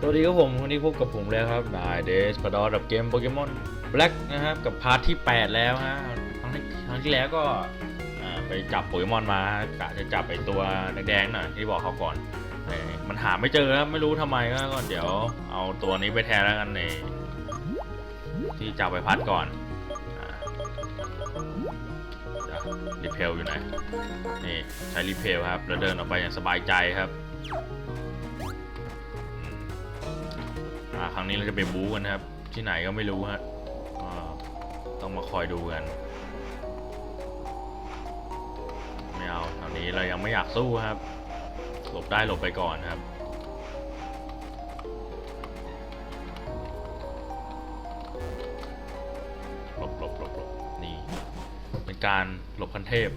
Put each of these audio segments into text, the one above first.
สวัสดีครับผมวันนี้พบกับผมแล้วครับนายเดสกระดอกับเกมโปเกมอนแบล็กนะครับกับพาร์ทที่ 8 แล้วฮะครั้งที่ครั้งที่แล้วก็ไปจับโปเกมอนมากะจะจับไอตัวแดงๆน่ะที่บอกเขาก่อนมันหาไม่เจอครับไม่รู้ทำไมก็เดี๋ยวเอาตัวนี้ไปแทนแล้วกันในที่จับไปพัดก่อนรีเพลอยู่ไหนนี่ใช้รีเพลครับแล้วเดินออกไปอย่างสบายใจครับ ครั้งนี้เราจะไปบู๊กันนะครับ ที่ไหนก็ไม่รู้ฮะก็ต้องมาคอยดูกัน ไม่เอาทางนี้เรายังไม่อยากสู้ครับ หลบได้หลบไปก่อนครับหลบหลบหลบหลบนี่ เป็นการหลบคันเทพ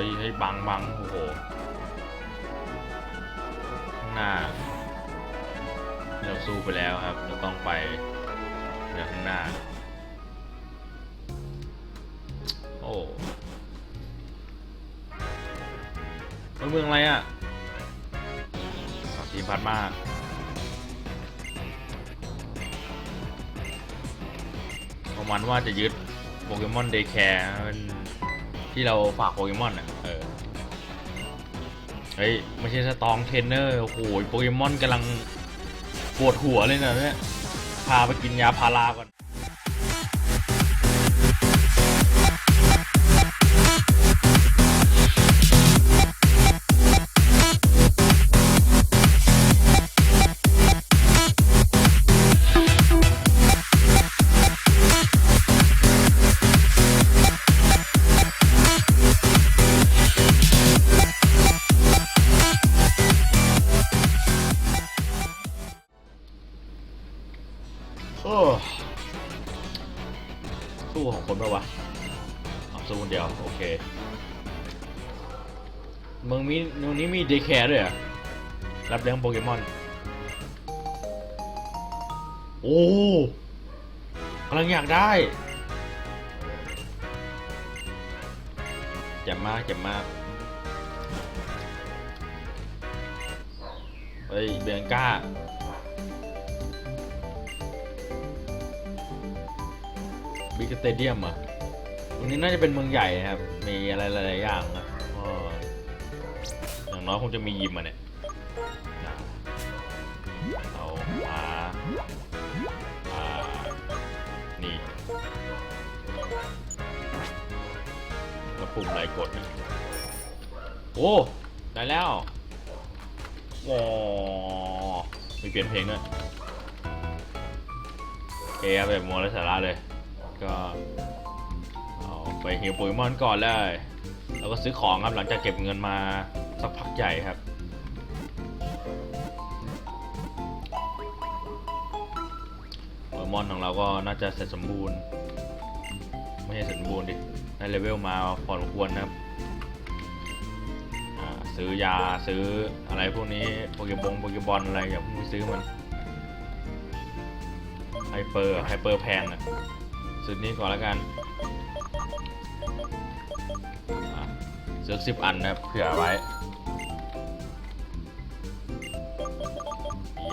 ฮ้ยเฮ้ยบังบังโอ้โหข้างหน้าเราสู้ไปแล้วครับ เราต้องไปเดินข้างหน้า โอ้เฮ้ยเมืองอะไรอะทีมพัดมากประมาณว่าจะยึดโปเกมอนเดย์แคร์เป็น ที่เราฝากโปเกมอนอะเออเฮ้ยไม่ใช่สตองเทรนเนอร์โอ้โหโปเกมอนกำลังปวดหัวเลยนะเนี่ยพาไปกินยาพาราก่อน สู้ของคนปะวะเอาสู้คนเดียว โอเคเมืองมีเมืองนี้มีเดย์แคร์ด้วยรอรับเลี้ยงโปเกมอน โอ้กำลังอยากได้เจ็บมากเจ็บมากเฮ้ยเบียงก้า บิ๊กสเตเดียมอะตรงนี้น่าจะเป็นเมืองใหญ่นะครับ มีอะไรหลายๆอย่างนะอย่างน้อยคงจะมียิมอะเนี่ยเอามาอ่านี่แล้วปุ่มอะไรกดเนี่ยโอ้ได้แล้วว้าวมีเปลี่ยนเพลงด้วยโอเคครับแบบมัวและสาระเลย ก็เอาไปฮิวโปเกมอนก่อนเลย แล้วก็ซื้อของครับหลังจากเก็บเงินมาสักพักใหญ่ครับโปเกมอนของเราก็น่าจะเสร็จสมบูรณ์ ไม่ใช่เสร็จสมบูรณ์ดิได้เลเวลมาพอสมควรนะครับซื้อยาซื้ออะไรพวกนี้โปเกบงโปเกบอลอะไรอย่าเพิ่งไปซื้อมันไฮเปอร์ไฮเปอร์แพงอะ ซื้อนี้ก่อนแล้วกันอะซื้อสิบอันนะเผื่อไว้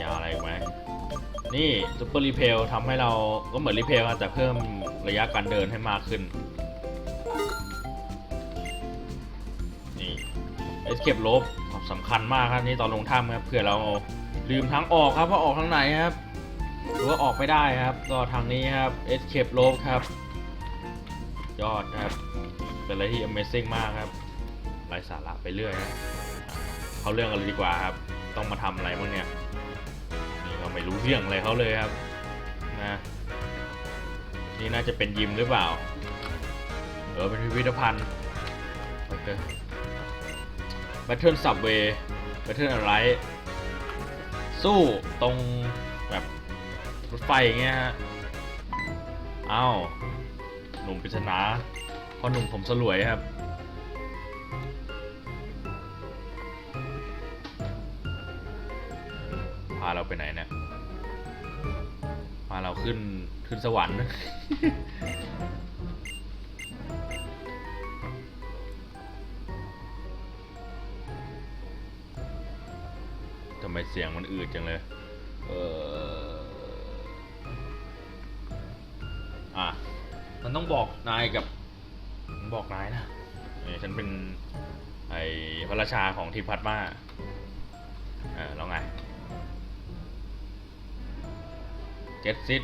ยาอะไรไหมนี่ซุปเปอร์รีเพลทำให้เราก็เหมือนรีเพลครับแต่เพิ่มระยะการเดินให้มากขึ้น นี่เอสเคปลบสำคัญมากครับนี่ตอนลงถ้ำครับเผื่อเราลืมทางออกครับว่าออกทางไหนครับ หรือว่าออกไม่ได้ครับ ก็ทางนี้ครับ Escape Rope ครับ ยอดครับ เป็นอะไรที่ Amazing มากครับไร้สาระไปเรื่อยนะเขาเรื่องกันเลยดีกว่าครับ ต้องมาทำอะไรบ้างเนี่ยนี่เราไม่รู้เรื่องอะไรเขาเลยครับนะนี่น่าจะเป็นยิมหรือเปล่าเออเป็นพิพิธภัณฑ์โอเค Battle Subway Battle อะไรสู้ตรง รถไฟอย่างเงี้ยฮะอ้าหนุ่มปิศนาพ่อหนุ่มผมสลวยครับ พาเราไปไหนเนี่ยพาเราขึ้นขึ้นสวรรค์ทำไมเสียงมันอืดจังเลย เออ อะมันต้องบอกนายกับผมบอกนายนะเออฉันเป็นไอ้พระราชาของทีมพัดมาเออแล้วไงเจ็ดซิด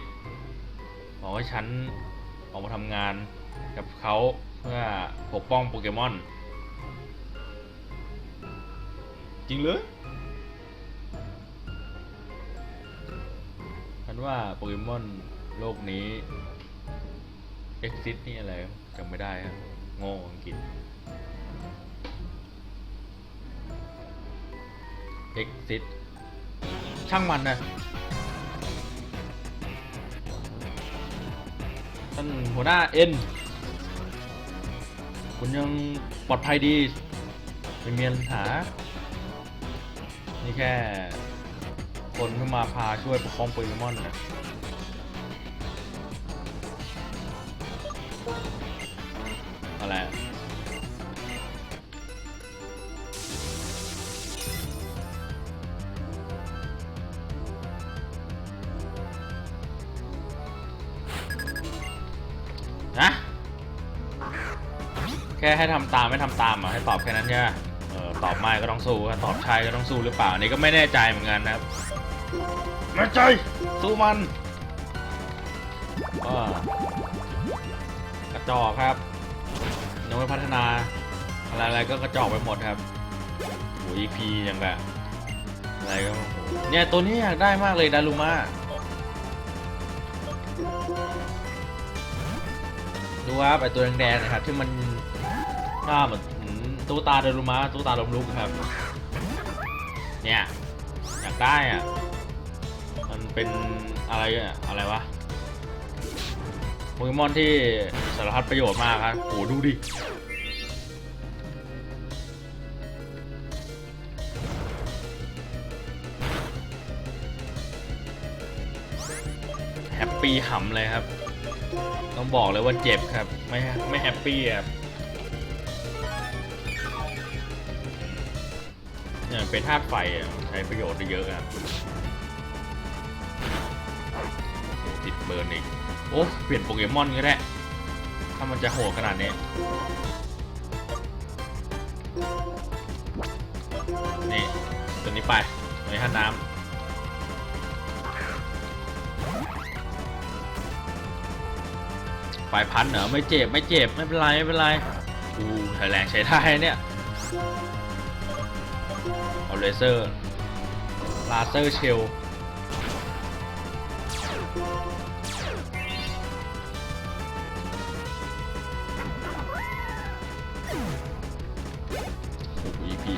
บอกว่าฉันออกมาทำงานกับเขาเพื่อปกป้องโปเกมอน จริงเลยฉันว่าโปเกมอนโลกนี้ exit นี่อะไรจำไม่ได้ครับโง่อังกฤษ exit ช่างมันนะท่านหัวหน้าเอ็นคุณยังปลอดภัยดีไม่มีปัญหา นี่แค่ คนเพิ่งมาพาช่วยปกป้องโปเกมอนนะ แค่ให้ทำตามไม่ทำตามอะให้ตอบแค่นั้นใช่ไหมเออตอบไม่ก็ต้องสู้ถ้าตอบใช่ก็ต้องสู้หรือเปล่าอันนี้ก็ไม่แน่ใจเหมือนกันนะครับไม่ใจสู้มันก็กระจอกครับยังไม่พัฒนาอะไรๆก็กระจอกไปหมดครับโอ้ยพีอย่างแบบอะไรก็โอ้โหเนี่ยตัวนี้อยากได้มากเลยดารุมะดูครับไอตัวแดงๆนะครับที่มัน หน้าเหมือนตู้ตาเดรุมะตู้ตาลมลุกครับ เนี่ยอยากได้อะ มันเป็นอะไรอะอะไรวะโปเกมอนที่สารพัดประโยชน์มากครับโหดูดิแฮปปี้หำเลยครับ ต้องบอกเลยว่าเจ็บครับ ไม่ไม่แฮปปี้ครับ เป็นธาตุไฟอะใช้ประโยชน์ได้เยอะอะติดเบิร์นอีก โอ้เปลี่ยนโปเกมอนก็ได้ ถ้ามันจะโหดขนาดนี้นี่ตัวนี้ไปตัวนี้ท่าน้ำไฟพันเหรอไม่เจ็บไม่เจ็บไม่เป็นไรไม่เป็นไรอู้แรงใช้ได้เนี่ย เลเซอร์ลาเซอร์เชลโอ้โหพี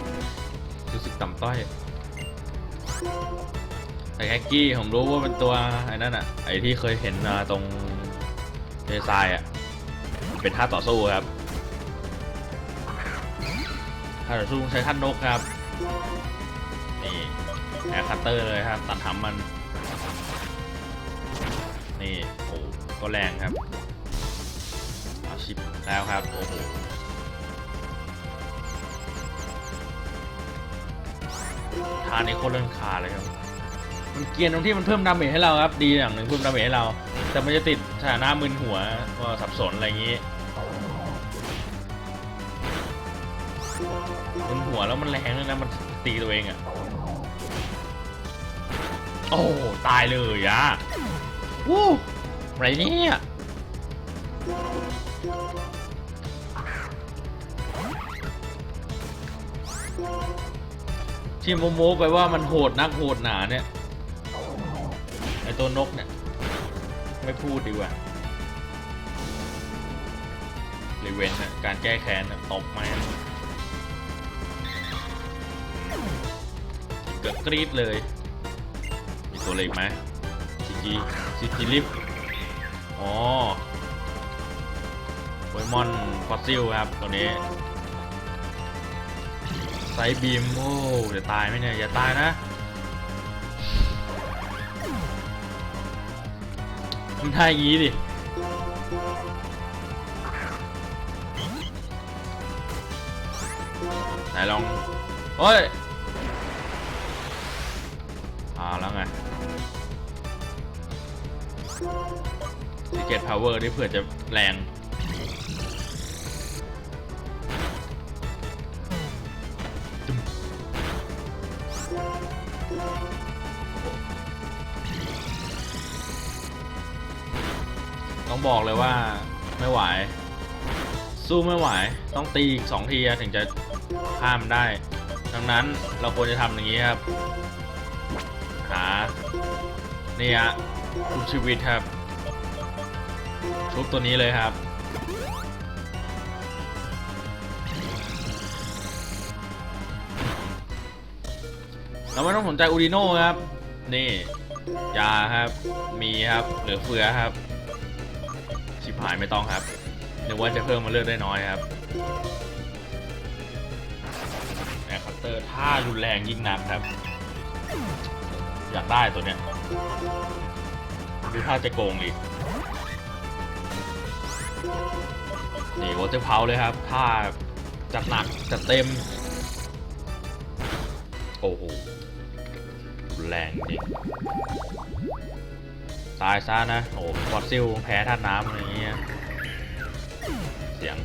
รู้สึกต่ำต้อยแต่แฮกกี้ผมรู้ว่าเป็นตัวไอ้นั่นอะไอ้ที่เคยเห็นมาตรงเดซายอะเป็นท่าต่อสู้ครับท่าต่อสู้ใช้ท่านนกครับ แอร์คัตเตอร์เลยครับ ตัดหำมัน นี่โอ้ก็แรงครับเอาชิปแล้วครับ โอ้โหทานนี้โคตรเล่นขาเลยครับมันเกียนตรงที่มันเพิ่มดาเมจให้เราครับ ดีอย่างหนึ่งเพิ่มดาเมจให้เรา แต่มันจะติดสถานะมึนหัวก็สับสนอะไรอย่างนี้มึนหัวแล้วมันแรงด้วยนะมันตีตัวเองอะ โอ้ตายเลยอะวู้อะไรเนี่ยที่โมโมไปว่ามันโหดนักโหดหนาเนี่ยไอตัวนกเนี่ย ไม่พูดดีกว่ารีเวนนะการแก้แค้นนะตบมาเกิดกรีดเลย ตัวเล็กไหมชิกิชิกิลิฟอ๋อโปเกมอนฟอสซิลครับตัวนี้ไซบีมโอ้จะตายไหมเนี่ย อย่าตายนะทำท่าอยี้ดิไหนลองเฮ้ย อ่าแล้วไง s ีเกตพาวเวอร์นี่เผื่อจะแรงต้องบอกเลยว่าไม่ไหว สู้ไม่ไหว ต้องตีอีกสองทีถึงจะข้ามได้ ดังนั้นเราควรจะทำอย่างนี้ครับ นี่ฮะชุบชีวิตครับ ชุบตัวนี้เลยครับ เราไม่ต้องสนใจอูดิโน่ครับ นี่ ยาครับ มีครับ เหลือเฟือครับ ชิบหายไม่ต้องครับนึกว่าจะเพิ่มมาเลือดได้น้อยครับแอร์คัตเตอร์ท่ารุนแรงยิ่งนักครับ อยากได้ตัวเนี้ยดูท่าจะโกงอีกนี่วอเตอร์เพาเลยครับท่าจัดหนักจัดเต็ม โอ้โห แรงจริงตายซะนะ โอ้ฟอสซิลแพ้ธาน้ำอะไรอย่างเงี้ย เสียง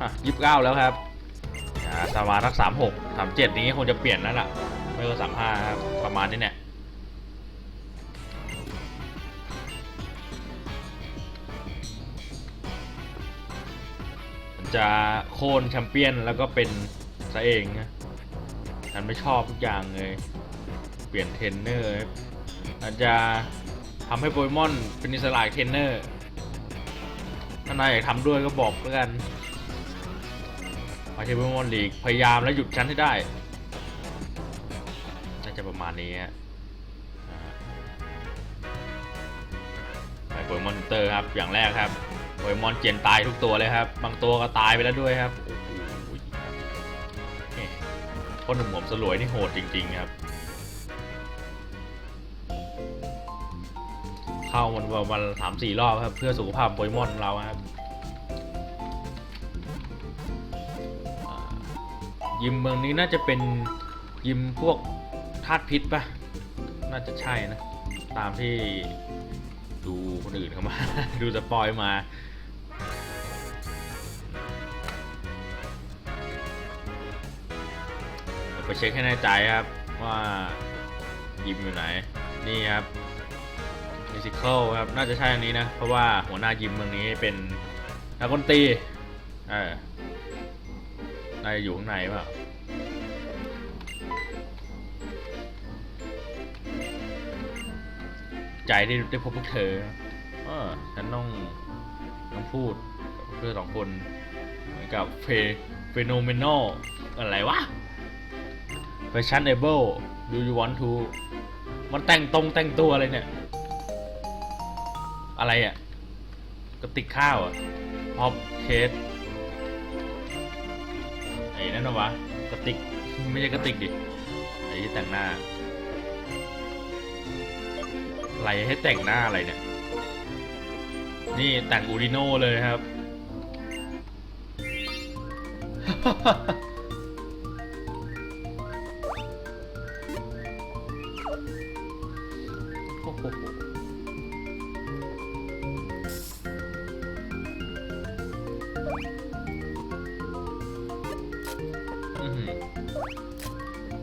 อะยี่สิบเก้าแล้วครับ อ่าสมารักสามหกสามเจ็ดนี้คงจะเปลี่ยนแล้วล่ะ ไม่ก็สามห้าครับ ประมาณนี้เนี่ยจะโค่นแชมเปี้ยนแล้วก็เป็นซะเองนะฉันไม่ชอบทุกอย่างเลย เปลี่ยนเทรนเนอร์อาจจะทำให้โปเกมอนเป็นอิสระเทรนเนอร์ ถ้านายอยากทำด้วยก็บอกแล้วกันมาใช้โปเกมอนลีกพยายามแล้วหยุดฉันให้ได้ มาณนี้ฮะอ่าไปโปเกมอนเตอร์ครับ อย่างแรกครับโปเกมอนเจนตายทุกตัวเลยครับ บางตัวก็ตายไปแล้วด้วยครับโอ้โหนี่คนหนุ่มผมสลวยนี่โหดจริง ๆ ครับ เข้าวันวันสามสี่รอบครับ เพื่อสุขภาพโปเกมอนเราครับยิมเมืองนี้น่าจะเป็นยิมพวก ธาตุพิษปะน่าจะใช่นะ ตามที่ดูคนอื่นเข้ามา ดูสปอยมาเดี๋ยวไปเช็คให้แน่ใจครับว่ายิมอยู่ไหน นี่ครับมิสิคลครับน่าจะใช่อันนี้นะ เพราะว่าหัวหน้ายิมเมืองนี้เป็นนักดนตรีเออน่าจะอยู่ข้างในเปล่า ใจที่ได้พบพวกเธอเออฉันต้องต้องพูดเพื่อสองคนเหมือนกับเฟเฟโนเมนอลอะไรวะ fashionable do you want to มันแต่งตรงแต่งตัวอะไรเนี่ย อะไรอะกระติกข้าวอะพอปเคสไอ้นั่นนะวะกระติก ไม่ใช่กระติกดิไอ้ที่แต่งหน้า อะไรให้แต่งหน้าอะไรเนี่ย นี่แต่งอูริโน่เลยครับ โอ้โห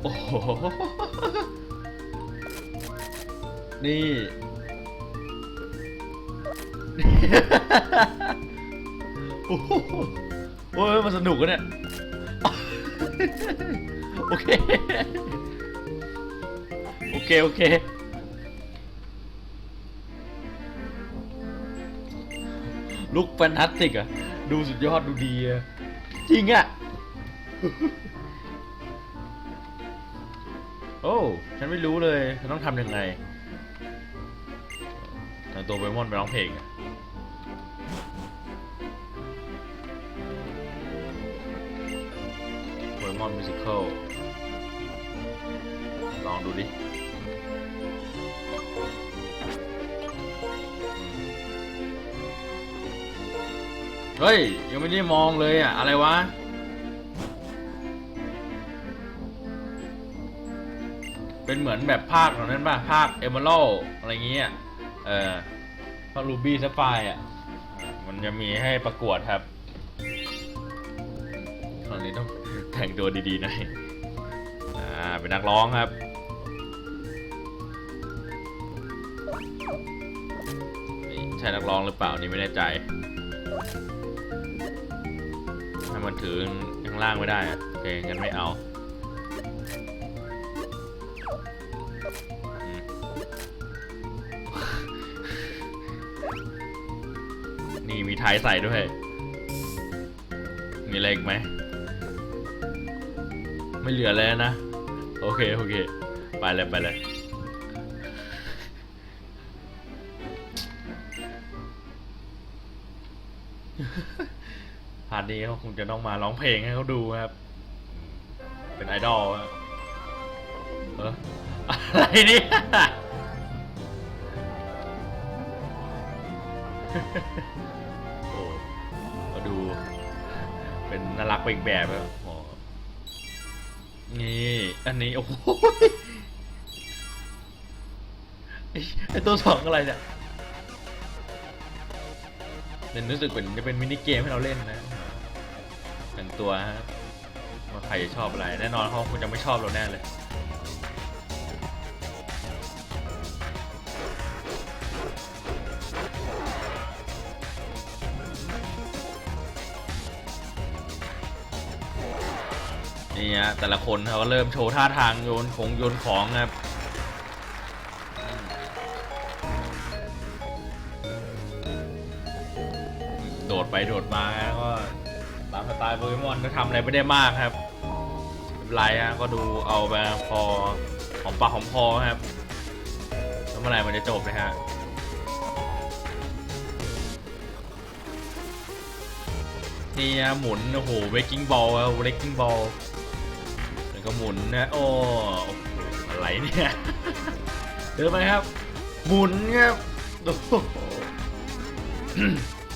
โอ้โห นี่ โอ้โหโอ้ยมันสนุกอะเนี่ย โอเค โอเค โอเค ลุกแฟนตาสติกอะดูสุดยอดดูดีอะจริงอะโอ้ ฉันไม่รู้เลย ฉันต้องทำยังไง ตัวเบมอนไปร้องเพลงอะเบมอนมิวสิควลลองดูดิเฮ้ย ยังไม่ได้มองเลยอะ อะไรวะ เป็นเหมือนแบบภาคของนั้นป่ะ ภาคเอเมอรัลอะไรเงี้ยเออ ภารูบี้ซัฟไฟอะ มันจะมีให้ประกวดครับตอนนี้ต้องแต่งตัวดีๆหน่อยอ่า เป็นนักร้องครับนี่ใช่นักร้องหรือเปล่านี่ไม่แน่ใจ ถ้ามันถือข้างล่างไม่ได้อะโอเคงั้นไม่เอา นี่มีไทยใส่ด้วย มีอะไรอีกไหม ไม่เหลือแล้วนะ โอเค โอเค ไปเลยไปเลยพาร์ทนี้เขาคงจะต้องมาร้องเพลงให้เขาดูครับ เป็นไอดอลเอออะไรเนี่ย ไปอีกแบบครับโอ้นี่อันนี้โอ้โหไอ้ไอตัวสองอะไรเนี่ยเป็นรู้สึกเหมือนจะเป็นมินิเกมให้เราเล่นนะหนึ่งตัวฮะว่าใครจะชอบอะไร แน่นอนเขาคงจะไม่ชอบเราแน่เลย นี่ฮะแต่ละคนเขาก็เริ่มโชว์ท่าทางโยนของโยนของครับโดดไปโดดมาก็ตามสไตล์โปเกมอนก็ทำอะไรไม่ได้มากครับไม่เป็นไรฮะก็ดูเอาไปพอหอมปากหอมคอครับแล้วเมื่อไหร่มันจะจบเลยฮะนี่ฮะหมุนโอ้โหเวกิ้งบอลเวกิ้งบอล ก็หมุนนะ โอ้โอ้โหอะไรเนี่ยเดินไปครับ หมุนครับ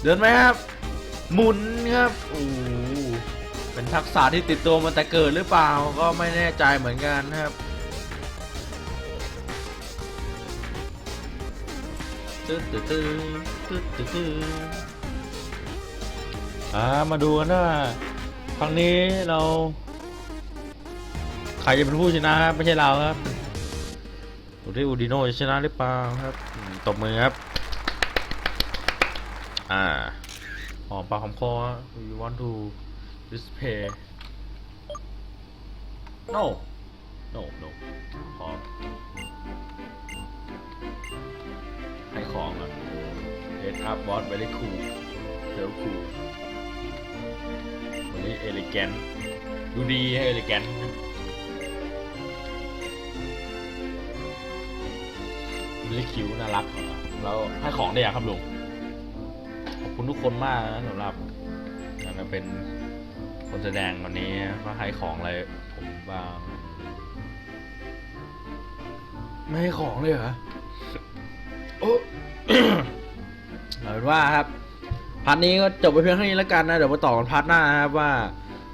เดินไหมครับ หมุนครับโอ้เป็นทักษะที่ติดตัวมันแต่เกิดหรือเปล่าก็ไม่แน่ใจเหมือนกันครับตึ๊ดตึ๊ดตึ๊ดตึ๊ดตึ๊ดตึ๊ดอ่ามาดูนว่าครั้งนี้เรา รจะเป็นผู้ชนะครับไม่ใช่เราครับดูที่อูดิโนจะชนะหรือเปล่าครับตบมือครับ อ่าหอมปากหอมคอ you want to display no no no ขอให้ของอะ head up boss very cool very cool very elegant ดูดีให้ elegant very cute น่ารักแล้วให้ของได้ยังครับลุงขอบคุณทุกคนมากนะสำหรับการมาเป็นคนแสดงวันนี้ก็ให้ของอะไรผมบ้างไม่ให้ของเลยเหรอโอ้เอาเป็นว่าครับพาร์ทนี้ก็จบไปเพียงเท่านี้แล้วกันนะ เดี๋ยวมาต่อกันพาร์ทหน้านะครับว่า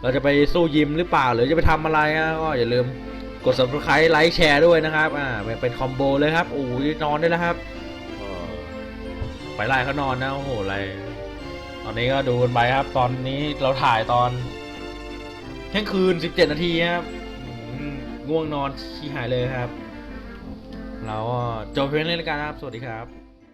เราจะไปสู้ยิมหรือเปล่า หรือจะไปทำอะไรนะก็อย่าลืม กด subscribe ไลค์แชร์ด้วยนะครับ อ่าเป็นคอมโบเลยครับโอ้ยนอนได้แล้วครับไปไล่เขานอนนะโอ้โหอะไร ตอนนี้ก็ดูกันไปครับ ตอนนี้เราถ่ายตอนเที่ยงคืน 17 นาทีครับง่วงนอนขี้หายเลยครับเราจบเพียงเท่านี้แล้วกันครับ สวัสดีครับ